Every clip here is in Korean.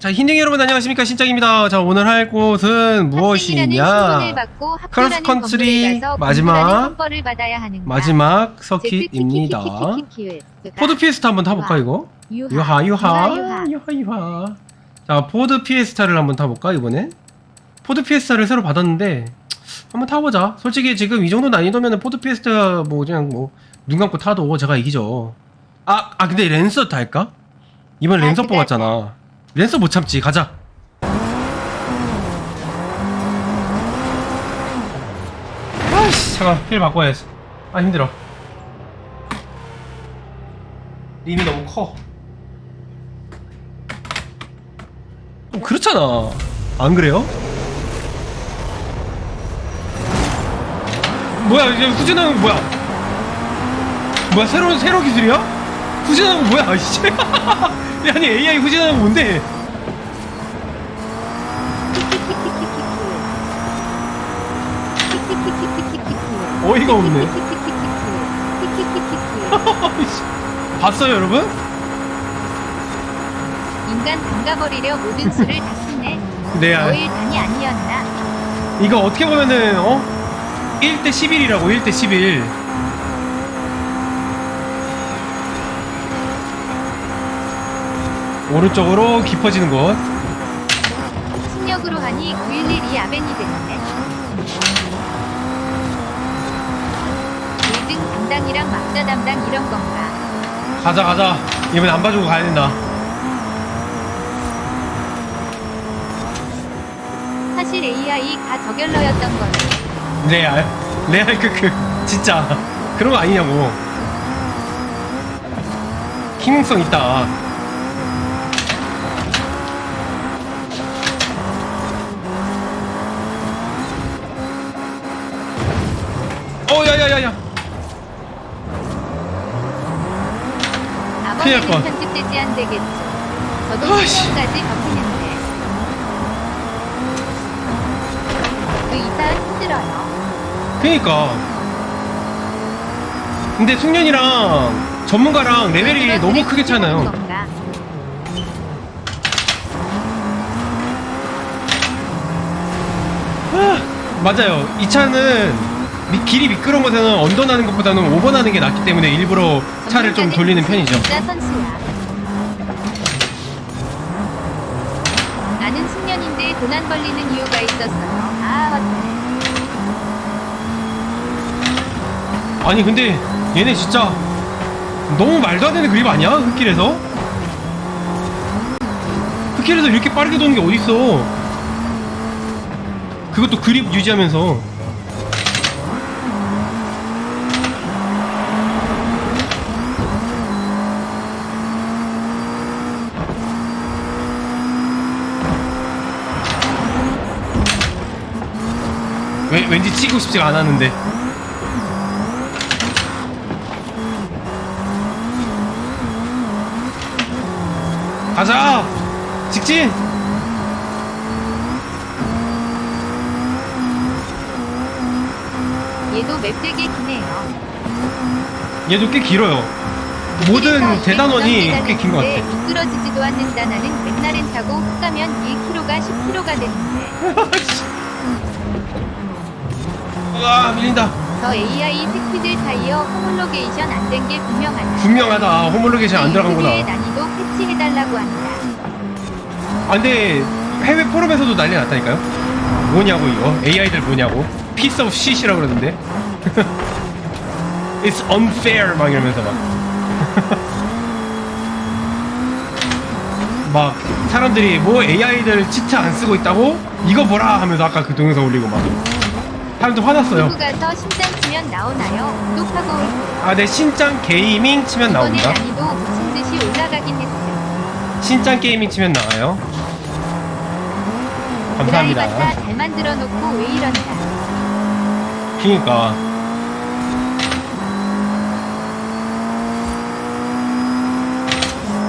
자, 힌딩 여러분 안녕하십니까? 신짱입니다. 자, 오늘 할 곳은 무엇이냐? 크로스컨트리 마지막 마지막 서킷입니다. 포드 피에스타 한번 타볼까 이거? 유하 유하 유하 유하. 자, 포드 피에스타를 한번 타볼까 이번에 포드 피에스타를 새로 받았는데 한번 타보자. 솔직히 지금 이 정도 난이도면 포드 피에스타 뭐 그냥 뭐 눈 감고 타도 제가 이기죠. 아, 아 근데 랜서 탈까? 이번에 랜서 뽑았잖아. 랜서 못 참지. 가자. 아이씨, 잠깐 휠 바꿔야지. 아 힘들어. 림이 너무 커. 좀 그렇잖아. 안 그래요? 뭐야 이제 후진하는 거 뭐야? 뭐야 새로운 새로 기술이야? 후진하는 거 뭐야? 이씨. 아니 AI 후진하는 거 뭔데? 어이가 없네. 봤어요 여러분? 인간 담가버리려 모든 수를 다 쓰네. 네. 아, 너일 단이 아니었나? 이거 어떻게 보면은 어? 1대 11이라고 1대 11 오른쪽으로 깊어지는 곳. 신력으로 하니 911이 아벤이 됐네. 1등 담당이랑 막자 담당 이런 건가? 가자 가자. 이번엔 안 봐주고 가야 된다. 사실 AI가 저결러였던 거네. 레알. 레알 크크 진짜. 그런 거 아니냐고. 희망성 있다 어 야야야야 큰일 날 뻔. 편집되지 안 되겠죠. 저도 아이씨. 수년까지 버티는데. 그 이사는 힘들어요. 그니까 근데 숙련이랑 전문가랑 레벨이 너무 크게 차나요? 아, 맞아요 이 차는 미- 길이 미끄러운 곳에는 언더나는 것보다는 오버나는 게 낫기 때문에 일부러 차를 좀 돌리는 편이죠 진짜 선수야. 나는 숙련인데 돈안 벌리는 이유가 있었어요. 아, 어때? 아니 근데 얘네 진짜 너무 말도 안 되는 그립 아니야? 흙길에서? 흙길에서 이렇게 빠르게 도는 게 어딨어 그것도 그립 유지하면서 왠지 치고 싶지가 않았는데 가자! 직진! 얘도 맵 되게 기네요. 얘도 꽤 길어요. 모든 대단원이 꽤 긴 것 같아. 미끄러지지도 않는다. 나는 맥라렌 타고 훅 가면 1km가 10km가 되는데. 우와, 밀린다. 저 AI 스피드 타이어 호몰로게이션 안 된 게 분명하다. 분명하다. 호몰로게이션 안 들어간구나. 의 난이도 패치해달라고 합니다. 아, 근데 해외 포럼에서도 난리 났다니까요? 뭐냐고, 이거. AI들 뭐냐고. Piece of shit이라고 그러던데. It's unfair. 막 이러면서 막. 막, 사람들이 뭐 AI들 치트 안 쓰고 있다고? 이거 보라! 하면서 아까 그 동영상 올리고 막. 사람들 화났어요. 유튜브 가서 심장 치면 나오나요? 올게요. 아, 네, 신짱 게이밍 치면 이번에 나옵니다. 난이도 미친 듯이 올라가긴 했음. 신짱 게이밍 치면 나와요. 감사합니다. 잘 만들어 놓고 왜 이런다. 그니까.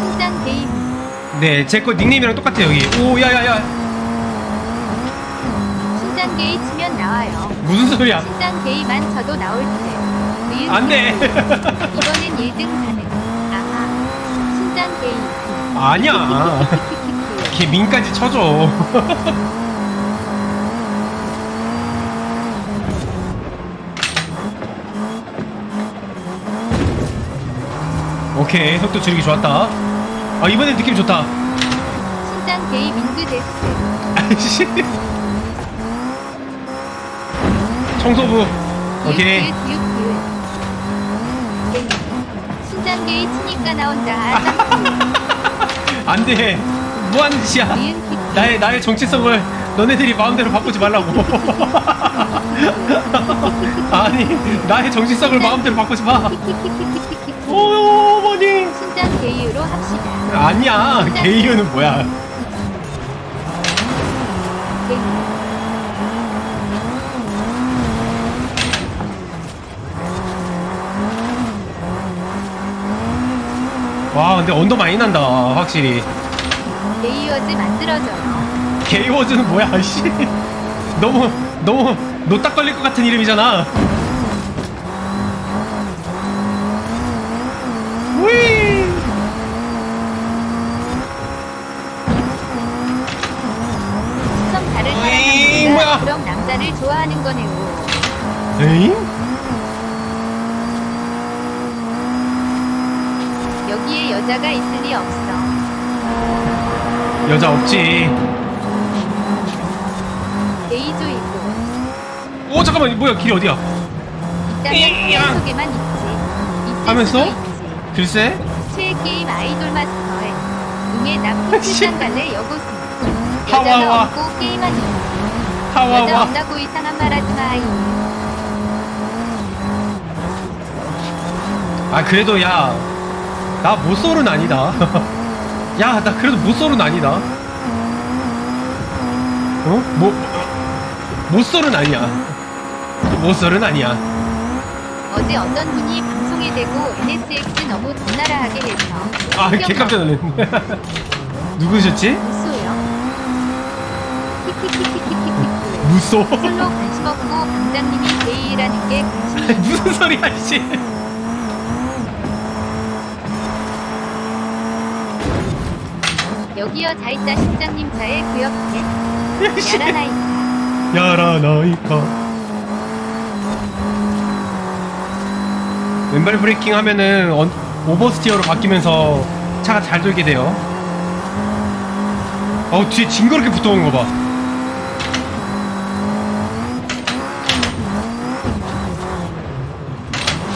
심장 게임. 네, 제 거 닉네임이랑 똑같아, 여기. 오, 야, 야, 야. 심장 게이 치면 나와요. 무슨 소리야? 심장 게이만 쳐도 나올 때. 리을 안 돼. 이번엔 1등 가능. 아하. 심장 게이. 아니야. 걔 민까지 쳐줘. 오케이 속도 줄이기 좋았다. 아 이번엔 느낌 좋다. 신장 게이 민그 데스. 아이씨. 청소부. 오케이. 기웃, 기웃, 기웃. 게이. 신장 게이 치니까 나 혼자 아장 안돼. 뭐 하는 짓이야? 키키. 나의 나의 정체성을 너네들이 마음대로 바꾸지 말라고. 아니 나의 정체성을 마음대로 바꾸지 마. 오 어머니. 신장 게이로 합시다. 아니야 게이유는 뭐야? 와 근데 언더 많이 난다 확실히. 게이워즈 만들어줘요. 게이워즈는 뭐야 씨. 너무 너무 노딱 걸릴 것 같은 이름이잖아. 위. 시청 다른 으이, 뭐야. 사람은 그럼 남자를 좋아하는 거네요. 에잉? 여자가 있을 리 없어. 여자 없지. 게이조이고 오 잠깐만 뭐야 길이 어디야? 있다면 속에만 있지. 있을 하면서? 수도 있지. 글쎄. 최애 게임 아이돌 마스터에 음의 나쁜 출산 갈래 여고수. 하와와. 여자가 없고 게임하니. 여자 하와와. 없다고 이상한 말 하지 마. 이. 아 그래도 야 나 모쏠은 아니다. 야 나 그래도 모쏠은 아니다. 어? 뭐 모쏠은 아니야. 모쏠은 아니야. 어제 어떤 분이 방송에 대고 NSX 너무 적나라하게 해서 아 신경 개 깜짝 놀랐네. 누구셨지? 무소요. 키키키키키키키. 무소? 솔로 관심 없고 방장님이 게이라는 게 관심이 무슨 소리야 씨 여기여 자이자 심장님 차에 그 옆에 야라나이카 야라 나이카 왼발 브레이킹 하면은 언- 오버스티어로 바뀌면서 차가 잘 돌게 돼요. 어우 뒤에 징그럽게 붙어오는 거봐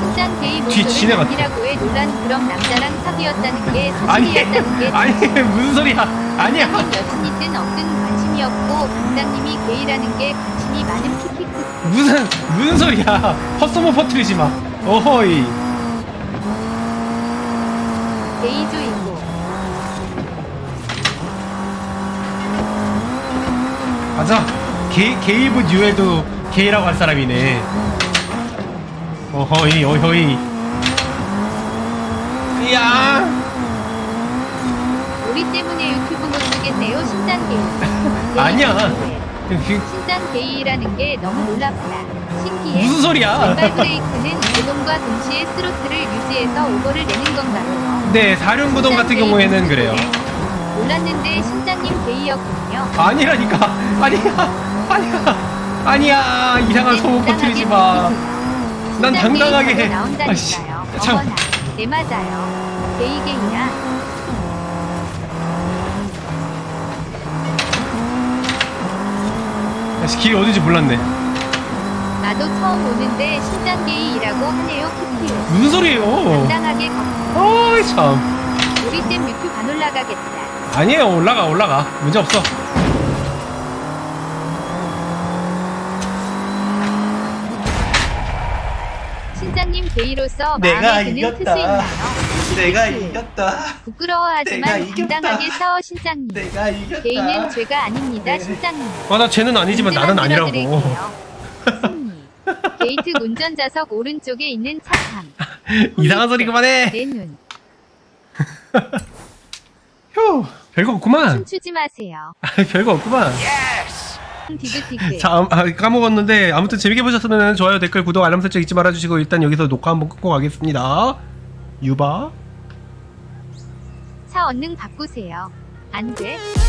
심장 게이 지네가- 아니라고에 논란 그럼 남자랑 사귀었다는 게 아니 사실이었다는 게 아니 무슨 소리야 아니야 여친이든 없든 관심이 없고 방장님이 게이라는 게 관심이 많은 키키크 무슨 무슨 소리야 헛소문 퍼뜨리지 마 어허이 게이조이고 맞아 게, 게이브 뉴에도 게이라고 할 사람이네 어허이 어허이. 야. 우리 때문에 유튜브 못 쓰겠네요 심장 게이. 아니야. 때문에. 그- 심장 게이라는 게 너무 놀랍다. 신기해. 무슨 소리야? 왼발 브레이크는 제동과 동시에 스로틀을 유지해서 오버를 내는 건가요? 네 사륜구동 같은 경우에는 그래요. 몰랐는데 신장님 게이였군요. 아니라니까. 아니야. 아니야. 아니야. 이상한 소문 퍼뜨리지 마 난 당당하게 해 아씨 나온다니까요. 참 어머나, 네 맞아요. 게이 게이야. 아씨 길이 어딘지 몰랐네 나도 처음 오는데 신장 게이라고 하네요. 키키. 무슨 소리예요 당당하게 걷고 어이 참 우리 땐 유튜브 안 올라가겠다. 아니에요 올라가 올라가 문제 없어 신장님 게이로서 내가 마음에 드는 이겼다. 있나요? 내가 키키. 이겼다. 부끄러워하지만 이겼다. 당당하게 싸워 신장님. 내가 이겼다. 게이는 죄가 아닙니다, 네. 신장님. 아나 쟤는 아니지만 나는 아니라고. 승리. 게이트 운전좌석 오른쪽에 있는 차탐. 이상한 소리 그만해 내 눈. 휴 별거 없구만 춤추지 마세요. 별거 없구만. 자 아, 까먹었는데 아무튼 재밌게 보셨으면 좋아요 댓글 구독 알람 설정 잊지 말아주시고 일단 여기서 녹화 한번 끊고 가겠습니다 유바 차 얼른 바꾸세요. 안 돼? 아